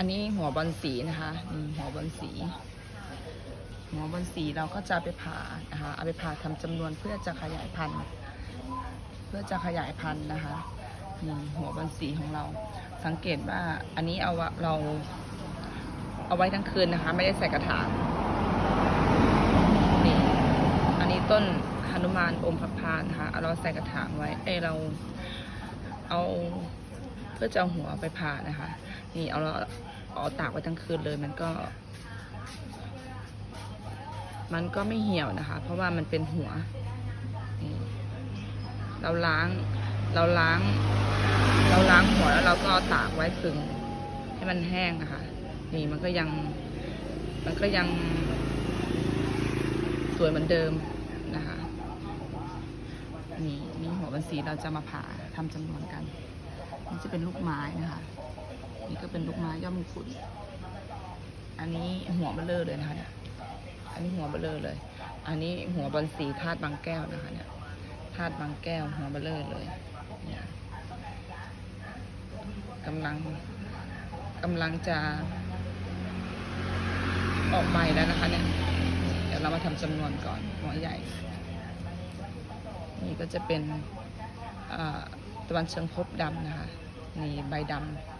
อันนี้หัวบอลสีนะคะนี่หัวบอลสีหัวบอลสีเราก็จะไปผ่านะคะเอาไปผ่าทำจำนวนเพื่อจะขยายพันธุ์เพื่อจะขยายพันธุ์นะคะนี่หัวบอลสีของเรา สังเกตว่าอันนี้เอาเราเอาไว้ทั้งคืนนะคะ ไม่ได้ใส่กระถางนี่อันนี้ต้นหนุมานอมพพานนะคะเราใส่กระถางไว้เอเราเอาเพื่อจะเอาหัวไปผ่านะคะ นี่เอาเราเอาตากไว้ทั้งคืนเลยมันก็ มันก็ไม่เหี่ยวนะคะ เพราะว่ามันเป็นหัวนี่เราล้าง เราล้าง เราล้างหัวแล้วเราก็าตากไว้ผึ่งให้มันแห้งนะคะ นี่มันก็ยัง มันก็ยัง สวยเหมือนเดิมนะคะ นี่นี่หัวบันสีเราจะมาผ่าทำจำนวนกัน นี่จะเป็นลูกไม้นะคะ เป็นลูกไม้ยอดมงกุฎอันนี้หัวเบลเลอร์เลยนะคะเนี่ยอันนี้หัวเบลเลอร์เลย อันนี้หัวบอลสีธาตุบางแก้วนะคะเนี่ยธาตุบางแก้วหัวเบลเลอร์เลยเนี่ยกำลังกำลังจะออกใบแล้วนะคะเนี่ย เดี๋ยวเรามาทำจำนวนก่อนหัวใหญ่ นี่ก็จะเป็นตะวันเชิงพบดำนะคะ นี่ใบดำ